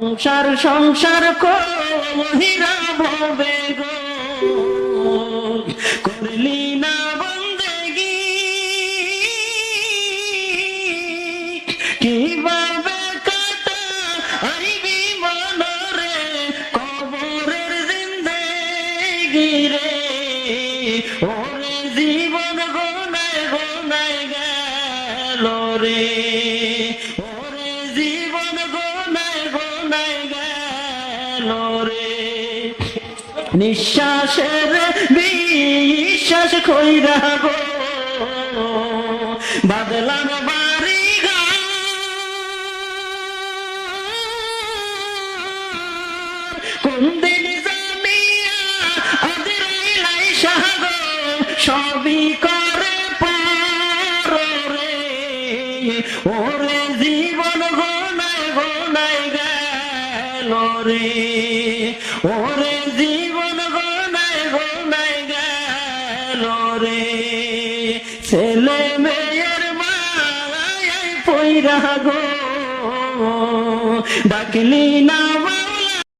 সংসার সংসার কহিরা করলি না বন্দেগি। কীভাবে কাটা আইবি মনরে, কবরের জিন্দেগি রে। ওরে জীবন গোনায় গোনায় গেল রে। গেল রে নিঃশ্বাসের বিশ্বাস কইরা গো। বাদলাম বাড়ি কোন দিন জানিয়া আদের লাই সাহাগ, সবই করে পার রে। ওরে গেল রে ওরে জীবন গোনায় গোনায় গেল রে। ছেলে মেয়ের মায় পইরা গো, ডাকলি না